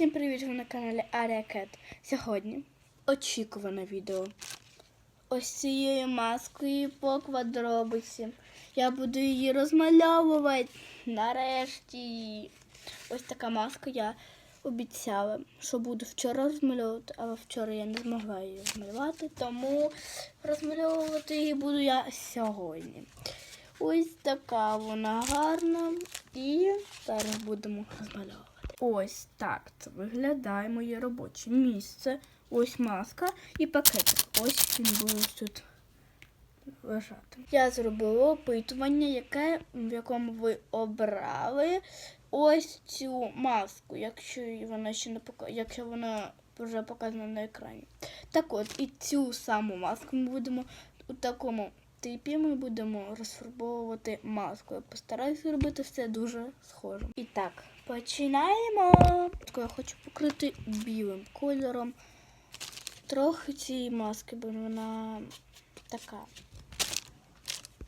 Всім привіт! Ви на каналі Арія Кет. Сьогодні очікуване відео. Ось цією маскою по квадробусі. Я буду її розмальовувати. Нарешті. Ось така маска. Я обіцяла, що буду вчора розмальовувати, але вчора я не змогла її розмалювати, тому розмальовувати її буду я сьогодні. Ось така вона гарна. І зараз будемо розмальовувати. Ось так це виглядає моє робоче місце. Ось маска і пакетик. Ось він буде тут лежати. Я зробила опитування, яке, в якому ви обрали ось цю маску, якщо вона ще не пока... якщо вона вже показана на екрані. Так от, і цю саму маску ми будемо у такому типі ми будемо розфарбовувати маску. Я постараюся зробити все дуже схоже. І так, починаємо. Я хочу покрити білим кольором. Трохи цієї маски, бо вона така.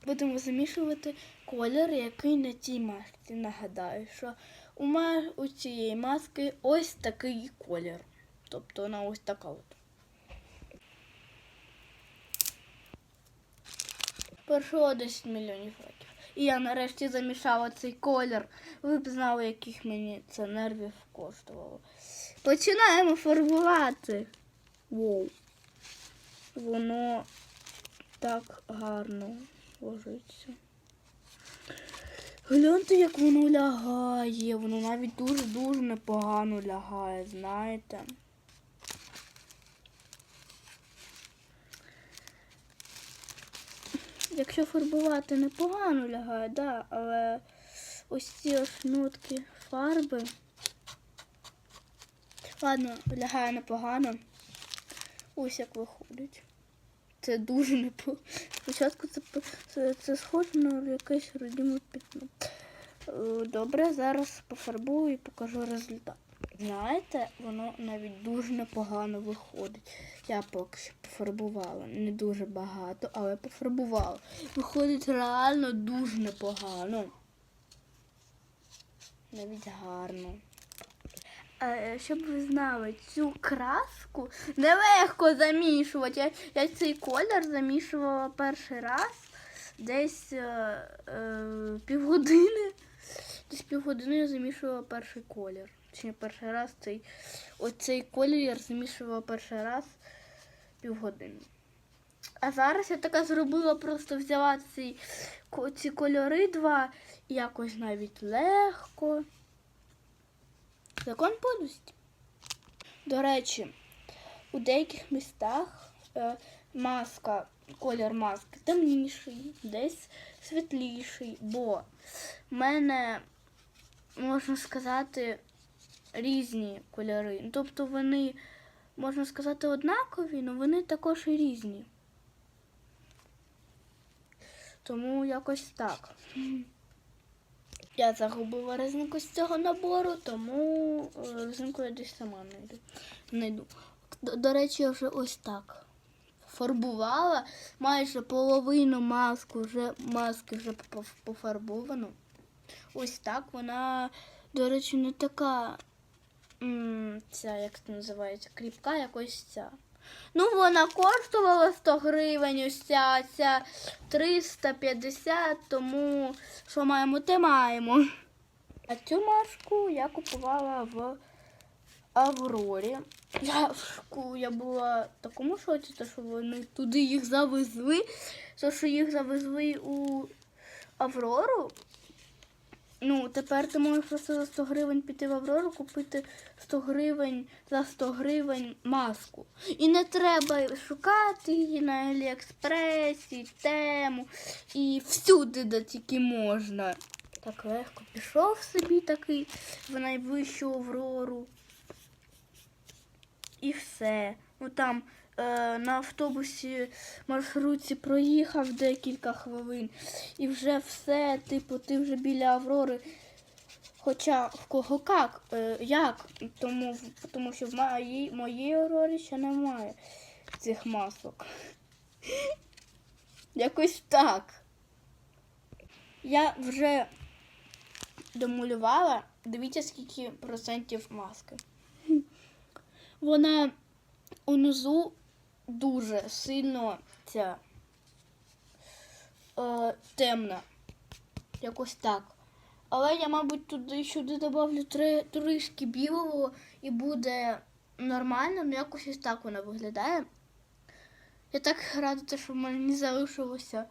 Будемо замішувати колір, який на цій масці. Нагадаю, що у, ма... у цієї маски ось такий колір. Тобто вона ось така от. Пройшло 10 мільйонів років. І я нарешті замішала цей колір. Ви б знали, яких мені це нервів коштувало. Починаємо фарбувати. Воу. Воно так гарно ложиться. Гляньте, як воно лягає. Воно навіть дуже-дуже непогано лягає, знаєте. Якщо фарбувати непогано лягає, да, але ось ці ось нотки фарби. Ладно, лягає непогано. Ось як виходить. Це дуже непогано. Спочатку це, це, це схоже на якесь родиме пітно. Е, Добре, зараз пофарбую і покажу результат. Знаєте, воно навіть дуже непогано виходить. Я поки що пофарбувала. Не дуже багато, але пофарбувала. Виходить реально дуже непогано. Навіть гарно. Щоб ви знали, цю краску нелегко замішувати. Я, я цей колір замішувала перший раз десь е, е, півгодини. Десь півгодини я замішувала перший колір. Чи перший раз цей оцей колір я замішувала перший раз півгодини. А зараз я така зробила, просто взяла ці, ці кольори два і якось навіть легко. Закон подлості. До речі, у деяких містах е, маска, колір маски темніший, десь світліший, бо в мене, можна сказати, різні кольори. Ну, Тобто вони, можна сказати, однакові, але вони також і різні. Тому якось так. Я загубила резинку з цього набору, тому е, резинку я десь сама знайду. знайду. До, до речі, я вже ось так фарбувала. Майже половину маску вже маски вже поф- пофарбовано. Ось так вона, до речі, не така ця, як це називається, кріпка, як ось ця. Ну, вона коштувала 100 гривень, ось ця, ця 350, тому що маємо, те маємо. А цю маску я купувала в Аврорі. Я я була в такому шоці, то, що вони туди їх завезли. То, що їх завезли у Аврору. Ну, тепер ти можеш просто за 100 гривень піти в Аврору, купити 100 гривень за 100 гривень маску. І не треба шукати її на Аліекспресі, тему і всюди, де тільки можна. Так легко пішов собі такий в найвищу Аврору. І все. Ну там на автобусі маршрутці проїхав декілька хвилин. І вже все, типу, ти вже біля Аврори. Хоча в кого як, е, як? Тому, тому що в моїй, моїй Аврорі ще немає цих масок. Якось так. Я вже домалювала. Дивіться, скільки процентів маски. вона унизу дуже сильно ця е, темна. Якось так. Але я, мабуть, туди сюди добавлю три трішки білого і буде нормально, ну якось ось так вона виглядає. Я так рада, що в мене не залишилося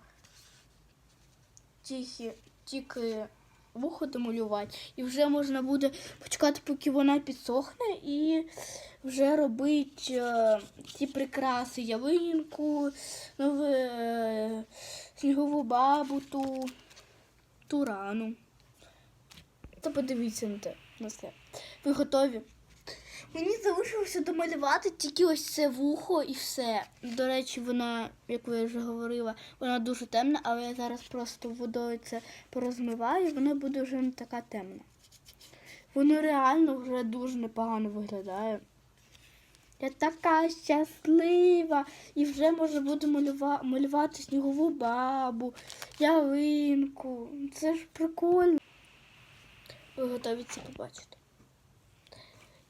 тільки, тільки вухо домалювати. І вже можна буде почекати, поки вона підсохне, і вже робити е, ті прикраси, ялинку, нову, е, снігову бабу, ту, ту рану. Та подивіться на те на це. Ви готові? Мені залишилося домалювати тільки ось це вухо і все. До речі, вона, як я вже говорила, вона дуже темна, але я зараз просто водою це порозмиваю, і вона буде вже не така темна. Воно реально вже дуже непогано виглядає. Я така щаслива і вже можу буду малюва- малювати снігову бабу, ялинку. Це ж прикольно. Ви готові це побачити?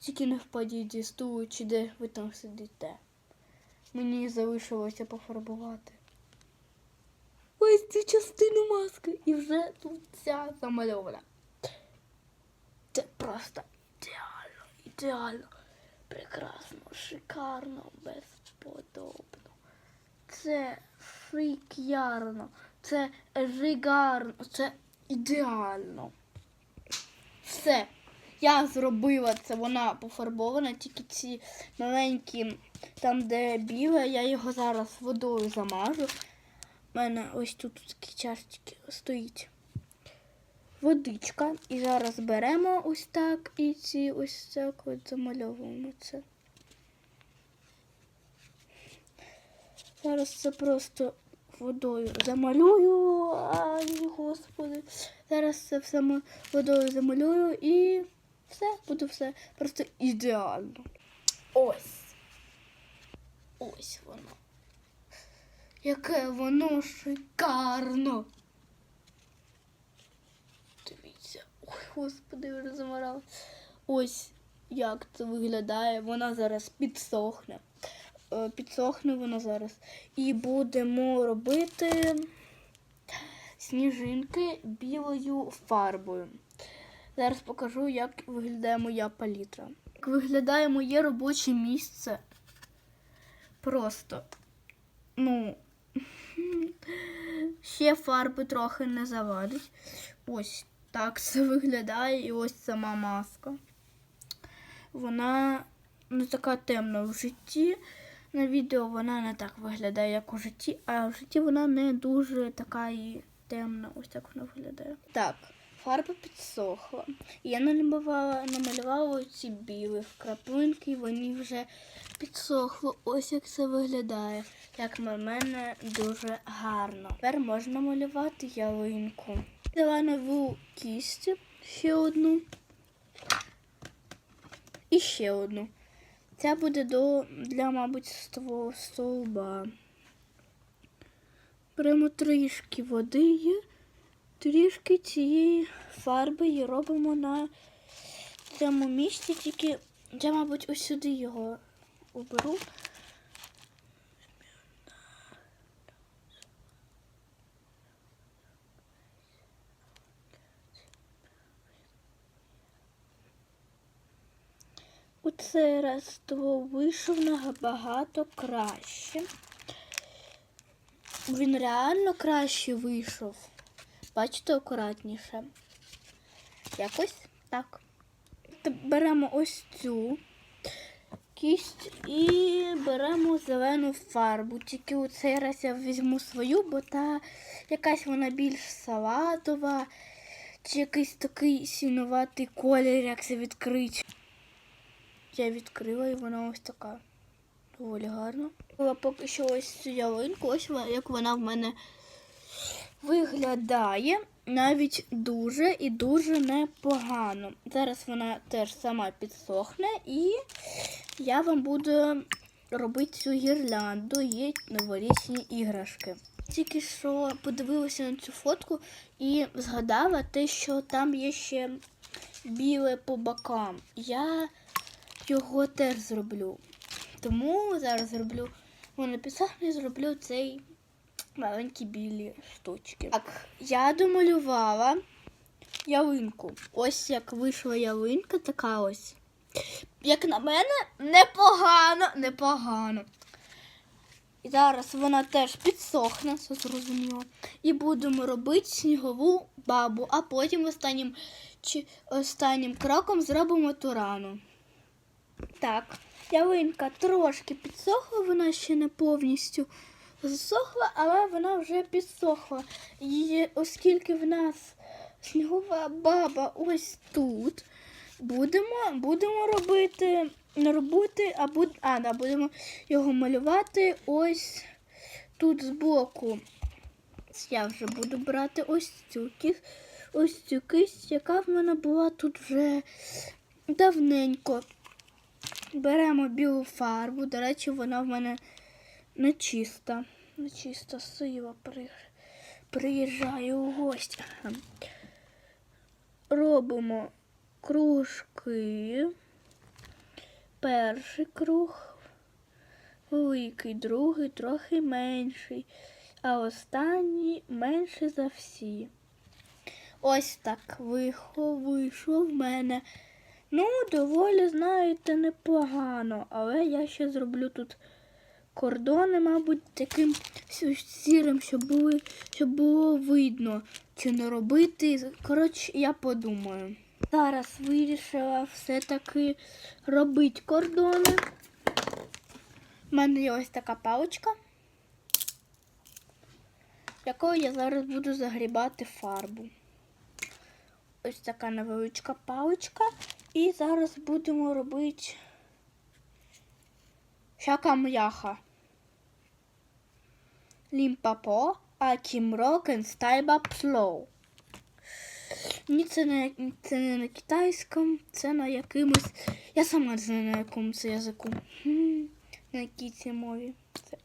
Тільки не впадіть зі стулу, чи де ви там сидите. Мені залишилося пофарбувати. Ось цю частину маски. І вже тут ця замальована. Це просто ідеально, ідеально, прекрасно, шикарно, безподобно. Це шикарно, це жигарно, це ідеально. Все. Я зробила це, вона пофарбована, тільки ці маленькі, там, де біле, я його зараз водою замажу. У мене ось тут такі чашечки стоїть водичка. І зараз беремо ось так і ці ось так от замальовуємо це. Зараз це просто водою замалюю. Ай, господи. Зараз це все водою замалюю і все, буде все просто ідеально. Ось. Ось воно. Яке воно шикарно. Дивіться. Ой, господи, я вже замарала. Ось як це виглядає. Вона зараз підсохне. Е, Підсохне вона зараз. І будемо робити сніжинки білою фарбою. Зараз покажу, як виглядає моя палітра. Як виглядає моє робоче місце. Просто, ну, ще фарби трохи не завадить. Ось так це виглядає, і ось сама маска. Вона не така темна в житті. На відео вона не так виглядає, як у житті, а в житті вона не дуже така і темна. Ось так вона виглядає. Так, фарба підсохла. Я намалювала, намалювала ці білі краплинки, вони вже підсохли. Ось як це виглядає. Як на мене дуже гарно. Тепер можна малювати ялинку. Взяла нову кість, ще одну. І ще одну. Це буде до, для, мабуть, стовба. Беремо трішки води і трішки цієї фарби і робимо на цьому місці, тільки я, мабуть, ось сюди його уберу. У цей раз ствол вийшов набагато краще. Він реально краще вийшов. Бачите, акуратніше. Якось так. Беремо ось цю кість і беремо зелену фарбу. Тільки у цей раз я візьму свою, бо та якась вона більш салатова, чи якийсь такий сінуватий колір, як це відкрити. Я відкрила і вона ось така. Доволі. Була поки що ось цю ялинку, ось як вона в мене виглядає. Навіть дуже і дуже непогано. Зараз вона теж сама підсохне і я вам буду робити цю гірлянду і новорічні іграшки. Тільки що подивилася на цю фотку і згадала те, що там є ще біле по бокам. Я його теж зроблю. Тому зараз зроблю у написанні зроблю цей маленькі білі штучки. Так, я домалювала ялинку. Ось як вийшла ялинка, така ось. Як на мене, непогано, непогано. І зараз вона теж підсохне, це зрозуміло. І будемо робити снігову бабу, а потім останнім, чи, останнім кроком зробимо турану. Так, ялинка трошки підсохла, вона ще не повністю засохла, але вона вже підсохла. І оскільки в нас снігова баба ось тут, будемо, будемо робити, не робити, а, буд, а да, будемо його малювати ось тут збоку. Я вже буду брати ось цю кіс, ось цю кисть, яка в мене була тут вже давненько. Беремо білу фарбу. До речі, вона в мене не чиста. Не чиста сива при... приїжджає у гості. Робимо кружки. Перший круг, великий, другий, трохи менший, а останній менший за всі. Ось так вийшло, вийшло в мене. Ну, доволі, знаєте, непогано, але я ще зроблю тут кордони, мабуть, таким сірим, щоб, були, щоб було видно, чи не робити. Коротше, я подумаю. Зараз вирішила все-таки робити кордони. У мене є ось така паличка, якою я зараз буду загрібати фарбу. Ось така невеличка паличка. І зараз будемо робити всяка м'яха. Лімпапо, а кімрокен стайба пслоу. Ні, це не, це не на китайському, це на якимось. Я сама не знаю на якому це язику. На якій це мові. Це.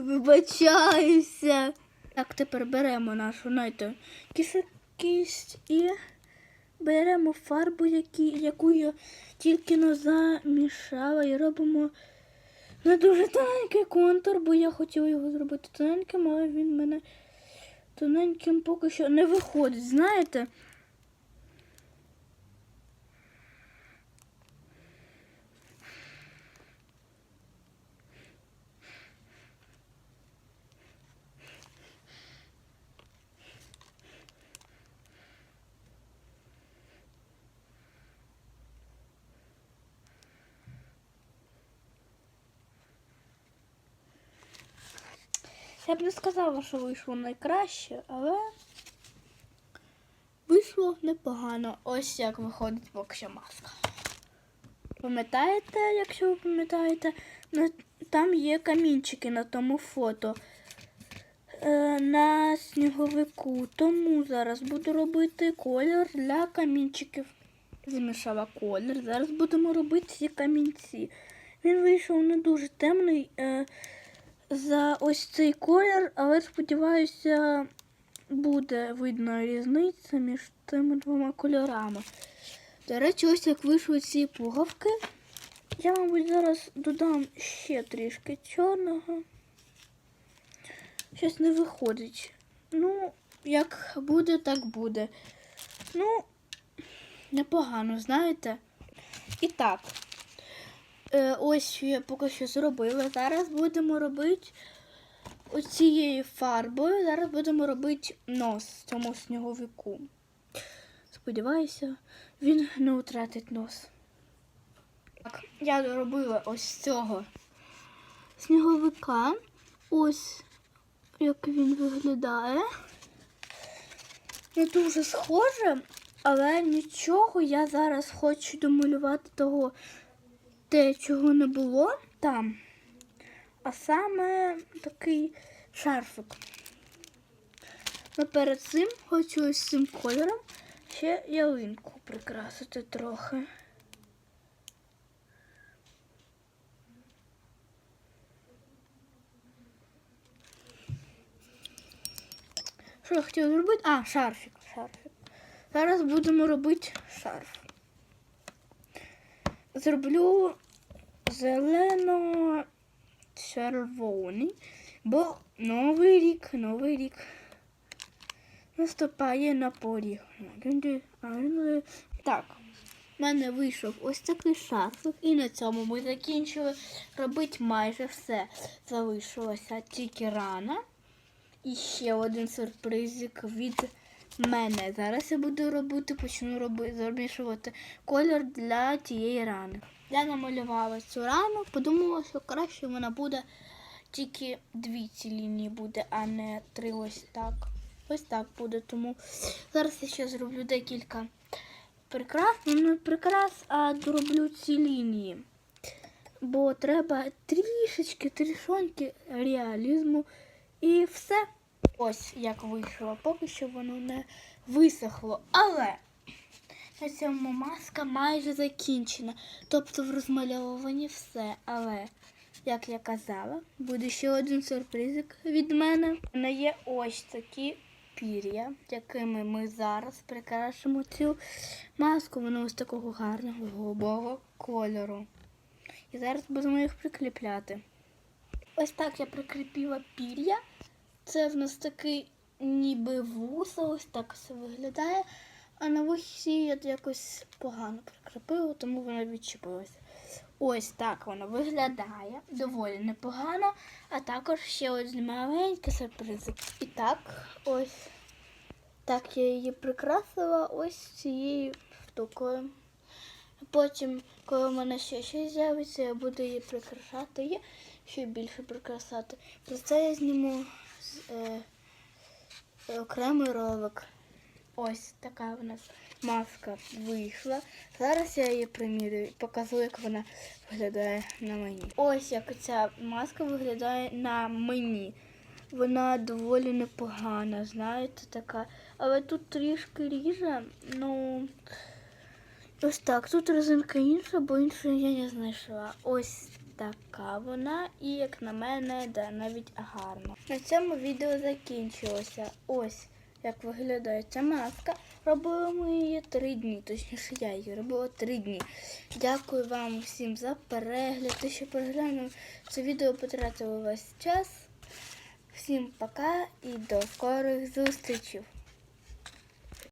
Вибачаюся. Так, тепер беремо нашу киса- кисть і беремо фарбу, які, яку я тільки но замішала, і робимо не дуже тоненький контур, бо я хотіла його зробити тоненьким, але він мене тоненьким поки що не виходить, знаєте? Я б не сказала, що вийшло найкраще, але вийшло непогано. Ось як виходить поки маска. Пам'ятаєте, якщо ви пам'ятаєте, там є камінчики на тому фото е, на сніговику. Тому зараз буду робити колір для камінчиків. Змішала колір. Зараз будемо робити ці камінці. Він вийшов не дуже темний. За ось цей колір, але сподіваюся, буде видно різниця між тими двома кольорами. До речі, ось як вийшли ці пуговки. Я, мабуть, зараз додам ще трішки чорного. Щось не виходить. Ну, як буде, так буде. Ну, непогано, знаєте. І так. Е, ось я поки що зробила. Зараз будемо робити оцією фарбою. Зараз будемо робити нос цьому сніговику. Сподіваюся, він не втратить нос. Так, я зробила ось цього сніговика. Ось як він виглядає. Не дуже схоже, але нічого, я зараз хочу домалювати того те, чого не було там, а саме такий шарфик. Ну, перед цим хочу ось цим кольором ще ялинку прикрасити трохи. Що я хотіла зробити? А, шарфик, шарфик. Зараз будемо робити шарф. Зроблю зелено-червоний, бо новий рік, новий рік наступає на поріг. Так, в мене вийшов ось такий шарфик, і на цьому ми закінчили робити майже все. Залишилося тільки рана. І ще один сюрпризик від мене. Зараз я буду робити, почну робити, замішувати колір для тієї рани. Я намалювала цю рану, подумала, що краще вона буде тільки дві ці лінії буде, а не три ось так. Ось так буде. Тому зараз я ще зроблю декілька прикрас. Ну, прикрас, а дороблю ці лінії. Бо треба трішечки, трішоньки реалізму і все. Ось як вийшло. Поки що воно не висохло. Але на цьому маска майже закінчена. Тобто в розмальовуванні все. Але, як я казала, буде ще один сюрпризик від мене. У мене є ось такі пір'я, якими ми зараз прикрашимо цю маску. Вона ось такого гарного голубого кольору. І зараз будемо їх прикріпляти. Ось так я прикріпила пір'я. Це в нас такий ніби вуса, ось так все виглядає. А на вусі я якось погано прикріпила, тому вона відчепилася. Ось так воно виглядає. Доволі непогано. А також ще один маленький сюрприз. І так, ось так я її прикрасила ось цією штукою. Потім, коли в мене ще щось з'явиться, я буду її прикрашати ще більше прикрасати. Про це я зніму е, окремий ролик. Ось така в нас маска вийшла. Зараз я її примірюю і покажу, як вона виглядає на мені. Ось як ця маска виглядає на мені. Вона доволі непогана, знаєте, така. Але тут трішки ріже, ну. Ось так, тут резинка інша, бо іншої я не знайшла. Ось така вона, і як на мене, да, навіть гарно. На цьому відео закінчилося. Ось як виглядає ця маска. Робили ми її три дні, точніше я її робила три дні. Дякую вам всім за перегляд. Те, що переглянули це відео, потратили весь час. Всім пока і до скорих зустрічей!